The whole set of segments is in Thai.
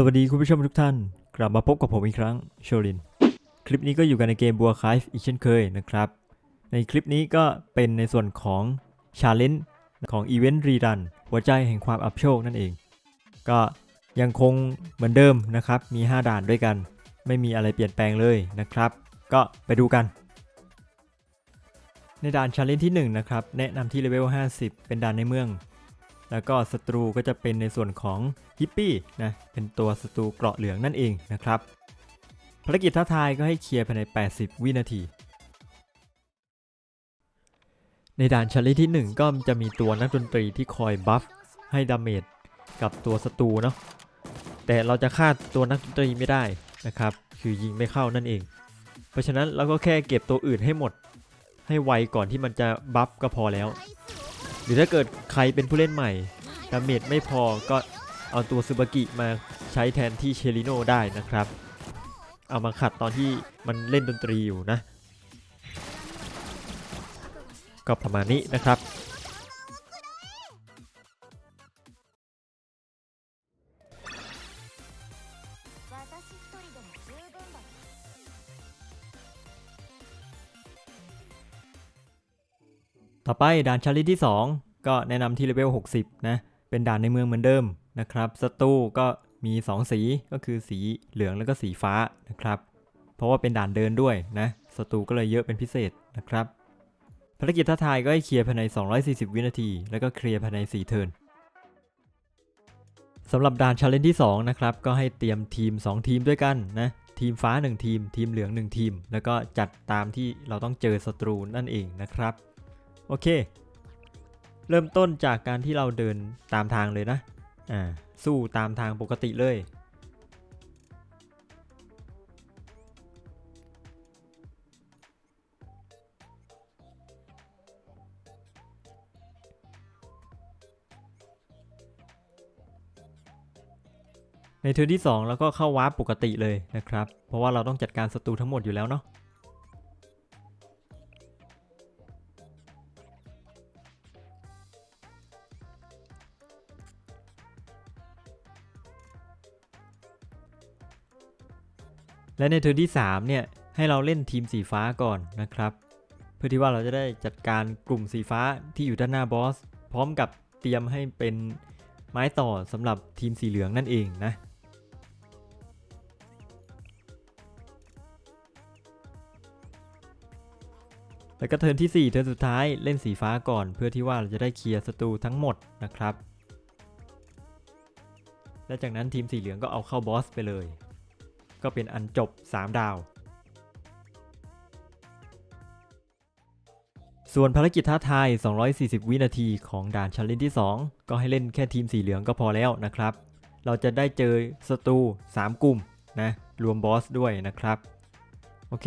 สวัสดีคุณผู้ชมทุกท่าน กลับมาพบกับผมอีกครั้งโชลิน คลิปนี้ก็อยู่กันในเกมบัวค i ฟอีกเช่นเคยนะครับ ในคลิปนี้ก็เป็นในส่วนของชาเลนจ์ของอีเวนต์รีดันหัวใจแห่งความอับโชคนั่นเอง ก็ยังคงเหมือนเดิมนะครับ มี 5 ด่านด้วยกัน ไม่มีอะไรเปลี่ยนแปลงเลยนะครับ ก็ไปดูกัน ในด่านชาเลนจ์ที่ 1 นะครับ แนะนำที่เลเวล50 เป็นด่านในเมือง แล้วก็ศัตรูก็จะเป็นในส่วนของฮิปปี้นะเป็นตัวศัตรูเกราะเหลืองนั่นเองนะครับภารกิจท้าทายก็ให้เคลียร์ภายใน 80 วินาที ในด่านชาเลนที่ 1 ก็จะมีตัวนักดนตรีที่คอยบัฟให้ดาเมจกับตัวศัตรูเนาะแต่เราจะฆ่าตัวนักดนตรีไม่ได้นะครับ คือยิงไม่เข้านั่นเอง เพราะฉะนั้นเราก็แค่เก็บตัวอื่นให้หมด ให้ไวก่อนที่มันจะบัฟก็พอแล้ว รือถ้าเกิดใครเป็นผู้เล่นใหม่ดาเมจไม่พอก็เอาตัวซูบากิมาใช้แทนที่เชลิโนได้นะครับ เอามาขัดตอนที่มันเล่นดนตรีอยู่นะ ก็ประมาณนี้นะครับ ไปด่านชาลิที่ 2 ก็แนะนำที่เลเวล 60 นะ เป็นด่านในเมืองเหมือนเดิมนะครับศัตรูก็มี 2 สีก็คือสีเหลืองแล้วก็สีฟ้านะครับ เพราะว่าเป็นด่านเดินด้วยนะศัตรูก็เลยเยอะเป็นพิเศษนะครับ ภารกิจท้าทายก็ให้เคลียร์ภายใน 240 วินาที แล้วก็เคลียร์ภายใน 4 เทิร์นสำหรับด่านชาเลนจ์ที่ 2 นะครับ ก็ให้เตรียมทีม 2 ทีมด้วยกันนะ ทีมฟ้า 1 ทีม ทีมเหลือง 1 ทีม แล้วก็จัดตามที่เราต้องเจอศัตรูนั่นเองนะครับ โอเค เริ่มต้นจากการที่เราเดินตามทางเลยนะ อ่า สู้ตามทางปกติเลย ในเทิร์ที่ 2 แล้วก็เข้าวาร์ปปกติเลยนะครับ เพราะว่าเราต้องจัดการศัตรูทั้งหมดอยู่แล้วเนาะ และในเทิร์ที่3เนี่ยให้เราเล่นทีมสีฟ้าก่อนนะครับ เพื่อที่ว่าเราจะได้จัดการกลุ่มสีฟ้าที่อยู่ด้านหน้าบอส พร้อมกับเตรียมให้เป็นไม้ต่อสำหรับทีมสีเหลืองนั่นเองนะแล้วก็เทิร์นที่ 4 เทิร์นสุดท้ายเล่นสีฟ้าก่อน เพื่อที่ว่าเราจะได้เคลียร์ศัตรูทั้งหมดนะครับ และจากนั้นทีมสีเหลืองก็เอาเข้าบอสไปเลย ก็เป็นอันจบ 3 ดาว ส่วนภารกิจท้าทาย 240 วินาทีของด่านชันเลนที่ 2 ก็ให้เล่นแค่ทีมสีเหลืองก็พอแล้วนะครับ เราจะได้เจอศัตรู 3 กลุ่มนะ รวมบอสด้วยนะครับ โอเค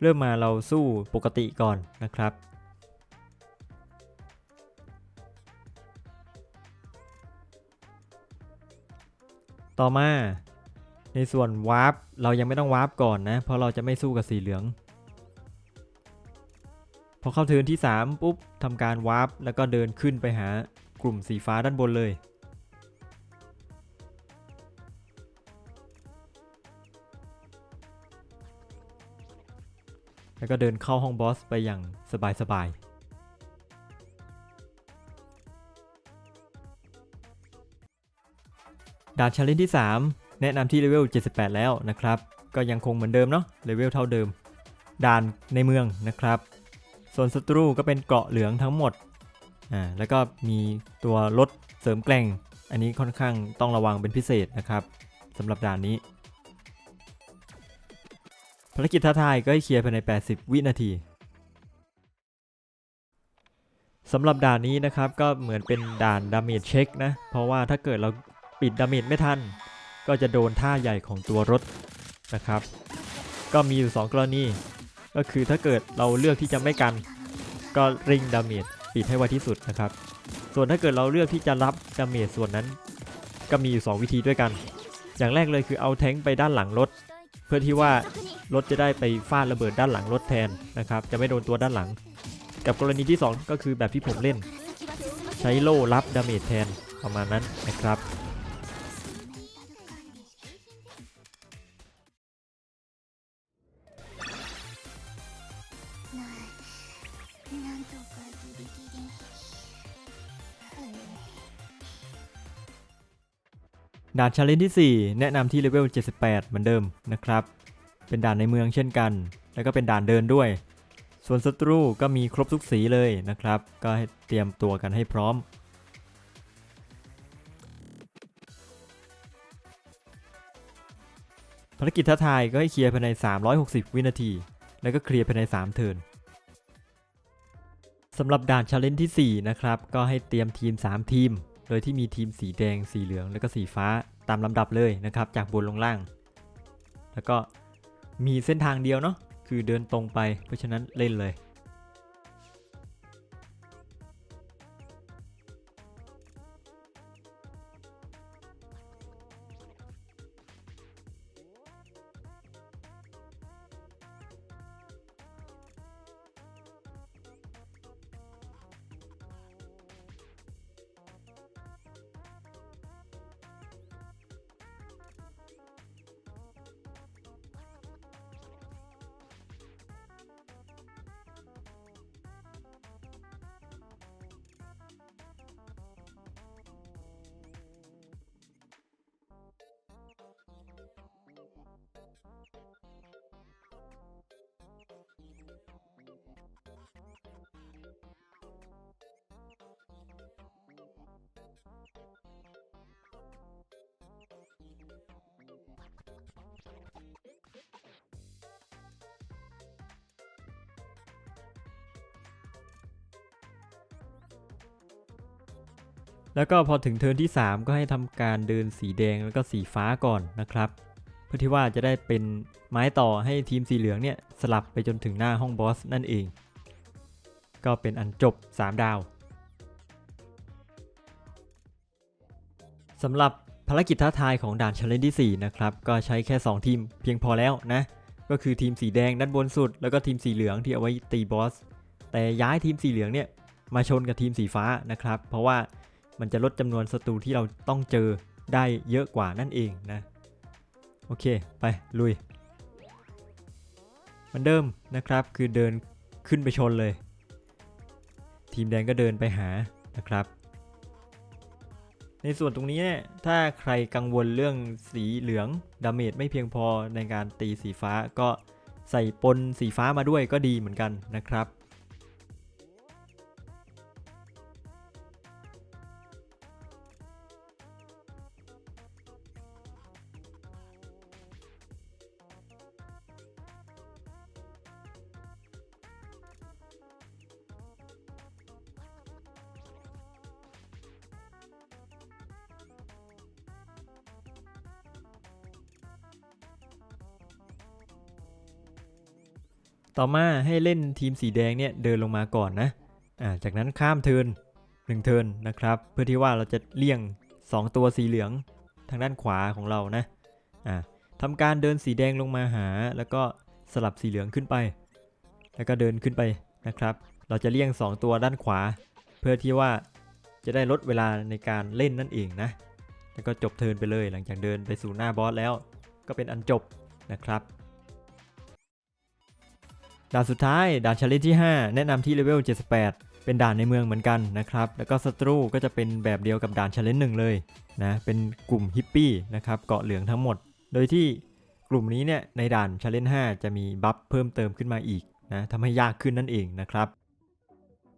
เริ่มมาเราสู้ปกติก่อนนะครับ ต่อมา ในส่วนวาร์ปเรายังไม่ต้องวาร์ปก่อนนะ เพราะเราจะไม่สู้กับสีเหลือง พอเข้าเทินที่ 3 ปุ๊บทำการวาร์ปแล้วก็เดินขึ้นไปหากลุ่มสีฟ้าด้านบนเลยแล้วก็เดินเข้าห้องบอสไปอย่างสบายๆ ด่านชาเลนจ์ที่ 3 แนะนำที่เลเวล 78 แล้วนะครับ ก็ยังคงเหมือนเดิมเนาะเลเวลเท่าเดิม ด่านในเมืองนะครับ ส่วนศัตรูก็เป็นเกาะเหลืองทั้งหมดอ่าแล้วก็มีตัวรถเสริมแกร่ง อันนี้ค่อนข้างต้องระวังเป็นพิเศษนะครับสำหรับด่านนี้ ภารกิจท้าทายก็ให้เคลียร์ภายใน 80 วินาทีสำหรับด่านนี้นะครับก็เหมือนเป็นด่านดาเมจเช็คนะ เพราะว่าถ้าเกิดเรา ปิดดาเมจไม่ทัน ก็จะโดนท่าใหญ่ของตัวรถนะครับ ก็มีอยู่ 2 กรณี ก็คือถ้าเกิดเราเลือกที่จะไม่กัน ก็ริงดาเมจปิดให้ไวที่สุดนะครับ ส่วนถ้าเกิดเราเลือกที่จะรับดาเมจส่วนนั้น ก็มีอยู่ 2 วิธีด้วยกัน อย่างแรกเลยคือเอาแทงไปด้านหลังรถ เพื่อที่ว่ารถจะได้ไปฟาดระเบิดด้านหลังรถแทนนะครับ จะไม่โดนตัวด้านหลัง กับกรณีที่ 2 ก็คือแบบที่ผมเล่น ใช้โล่รับดาเมจแทนประมาณนั้นนะครับ ด่านชาเลนจ์ที่ 4 แนะนำที่เลเวล 78 เหมือนเดิมนะครับ เป็นด่านในเมืองเช่นกัน แล้วก็เป็นด่านเดินด้วย ส่วนศัตรูก็มีครบทุกสีเลยนะครับ ก็เตรียมตัวกันให้พร้อมภารกิจท้าทายก็ให้เคลียร์ภายใน 360 วินาที แล้วก็เคลียร์ภายใน 3 เทิร์น สำหรับด่านชาเลนจ์ที่ 4 นะครับ ก็ให้เตรียมทีม 3 ทีม โดยที่มีทีมสีแดง สีเหลือง แล้วก็สีฟ้าตามลำดับเลยนะครับ จากบนลงล่าง แล้วก็มีเส้นทางเดียวเนาะคือเดินตรงไป เพราะฉะนั้นเล่นเลย แล้วก็พอถึงเทิร์นที่ 3 ก็ให้ทำการเดินสีแดงแล้วก็สีฟ้าก่อนนะครับ เพื่อที่ว่าจะได้เป็นไม้ต่อให้ทีมสีเหลืองเนี่ยสลับไปจนถึงหน้าห้องบอสนั่นเอง ก็เป็นอันจบ 3 ดาวสำหรับภารกิจท้าทายของด่าน Challenge ที่ 4 นะครับ ก็ใช้แค่ 2 ทีมเพียงพอแล้วนะ ก็คือทีมสีแดงด้านบนสุด แล้วก็ทีมสีเหลืองที่เอาไว้ตีบอส แต่ย้ายทีมสีเหลืองเนี่ยมาชนกับทีมสีฟ้านะครับ เพราะว่า มันจะลดจำนวนศัตรูที่เราต้องเจอได้เยอะกว่านั่นเองนะ โอเค ไป ลุยมือนเดิมนะครับคือเดินขึ้นไปชนเลย ทีมแดงก็เดินไปหานะครับ ในส่วนตรงนี้เนี่ยถ้าใครกังวลเรื่องสีเหลืองดาเมจไม่เพียงพอในการตีสีฟ้าก็ใส่ปนสีฟ้ามาด้วยก็ดีเหมือนกันนะครับ ต่อมาให้เล่นทีมสีแดงเนี่ยเดินลงมาก่อนนะอ่าจากนั้นข้ามเทิร์นหนึ่งเทิร์นนะครับ เพื่อที่ว่าเราจะเลี่ยง 2 ตัวสีเหลืองทางด้านขวาของเรานะอ่าทำการเดินสีแดงลงมาหา แล้วก็สลับสีเหลืองขึ้นไป แล้วก็เดินขึ้นไปนะครับ เราจะเลี่ยง 2 ตัวด้านขวา เพื่อที่ว่าจะได้ลดเวลาในการเล่นนั่นเองนะ แล้วก็จบเทิร์นไปเลยหลังจากเดินไปสู่หน้าบอสแล้ว ก็เป็นอันจบนะครับ ด่านสุดท้ายด่านชาเลนจ์ที่ 5 แนะนำที่เลเวล 78 เป็นด่านในเมืองเหมือนกันนะครับ แล้วก็ศัตรูก็จะเป็นแบบเดียวกับด่านชาเลนจ์หนึ่งเลยนะ เป็นกลุ่มฮิปปี้นะครับ เกาะเหลืองทั้งหมด โดยที่กลุ่มนี้เนี่ยในด่านชาเลนจ์5จะมีบัฟเพิ่มเติมขึ้นมาอีกนะทำให้ยากขึ้นนั่นเองนะครับ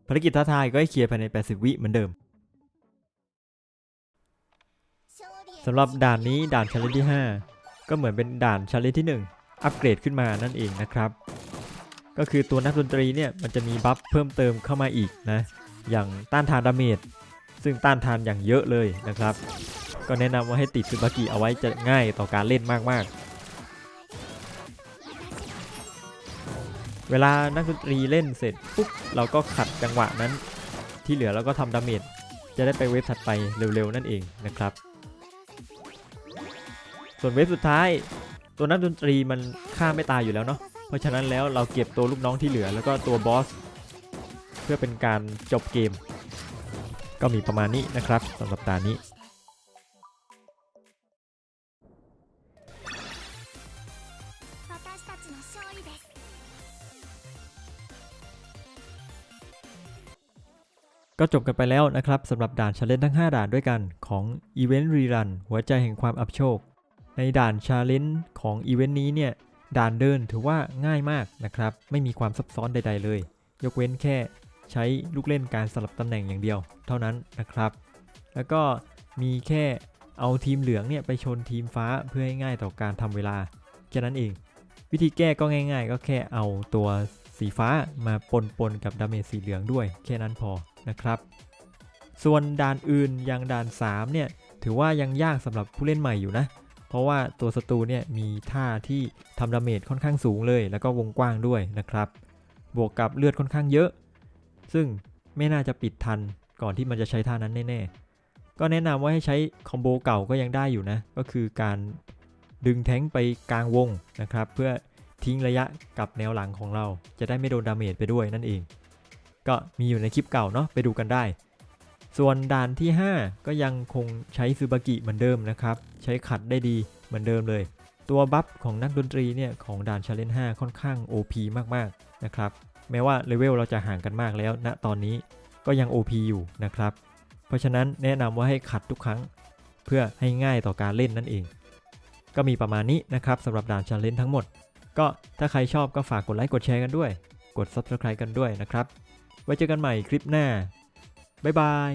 ภารกิจท้าทายก็ให้เคลียร์ภายใน 80 วิเหมือนเดิมสำหรับด่านนี้ด่านชาเลนจ์ที่ 5 ก็เหมือนเป็นด่านชาเลนจ์ที่ 1 อัปเกรดขึ้นมานั่นเองนะครับ ก็คือตัวนักดนตรีเนี่ยมันจะมีบัฟเพิ่มเติมเข้ามาอีกนะ อย่างต้านทานดาเมจ ซึ่งต้านทานอย่างเยอะเลยนะครับ ก็แนะนำว่าให้ติดซูบากิเอาไว้จะง่ายต่อการเล่นมากๆ เวลานักดนตรีเล่นเสร็จปุ๊บเราก็ขัดจังหวะนั้น ที่เหลือเราก็ทำดาเมจจะได้ไปเวฟถัดไปเร็วๆ นั่นเองนะครับ ส่วนเวฟสุดท้าย ตัวนักดนตรีมันฆ่าไม่ตายอยู่แล้วเนาะ ราะฉะนั้นแล้วเราเก็บตัวลูกน้องที่เหลือแล้วก็ตัวบอสเพื่อเป็นการจบเกม ก็มีประมาณนี้นะครับสำหรับตานี้ ก็จบกันไปแล้วนะครับสำหรับด่านชาเลนทั้ง 5 ด่านด้วยกันของอีเวนต์รีรันหัวใจแห่งความอับโชค ในด่านชาเลนของอีเวนต์นี้เนี่ย ด่านเดินถือว่าง่ายมากนะครับ ไม่มีความซับซ้อนใด ๆ เลย ยกเว้นแค่ใช้ลูกเล่นการสลับตำแหน่งอย่างเดียว เท่านั้นนะครับ แล้วก็มีแค่เอาทีมเหลืองเนี่ยไปชนทีมฟ้าเพื่อให้ง่ายต่อการทำเวลาแค่นั้นเอง วิธีแก้ก็ง่ายๆ ก็แค่เอาตัวสีฟ้ามาปนปนๆกับดาเมจสีเหลืองด้วย แค่นั้นพอนะครับ ส่วนด่านอื่นอย่างด่าน3เนี่ยถือว่ายังยากสำหรับผู้เล่นใหม่อยู่นะ เพราะว่าตัวศัตรูเนี่ยมีท่าที่ทำดาเมจค่อนข้างสูงเลย แล้วก็วงกว้างด้วยนะครับ บวกกับเลือดค่อนข้างเยอะ ซึ่งไม่น่าจะปิดทันก่อนที่มันจะใช้ท่านั้นแน่ๆ ก็แนะนำว่าให้ใช้คอมโบเก่าก็ยังได้อยู่นะ ก็คือการดึงแท้งไปกลางวงนะครับ เพื่อทิ้งระยะกับแนวหลังของเรา จะได้ไม่โดนดาเมจไปด้วยนั่นเอง ก็มีอยู่ในคลิปเก่าเนาะไปดูกันได้ ส่วนด่านที่ 5 ก็ยังคงใช้ซูบากิเหมือนเดิมนะครับ ใช้ขัดได้ดีเหมือนเดิมเลย ตัวบัฟของนักดนตรีเนี่ยของด่านชาเลนจ์5ค่อนข้าง OP มากๆนะครับ แม้ว่าเลเวลเราจะห่างกันมากแล้วณตอนนี้ก็ยัง OP อยู่นะครับ เพราะฉะนั้นแนะนำว่าให้ขัดทุกครั้ง เพื่อให้ง่ายต่อการเล่นนั่นเอง ก็มีประมาณนี้นะครับสำหรับด่านชาเลนจ์ทั้งหมด ก็ถ้าใครชอบก็ฝากกดไลค์กดแชร์กันด้วย กด Subscribe กันด้วยนะครับ ไว้เจอกันใหม่คลิปหน้า บ๊ายบาย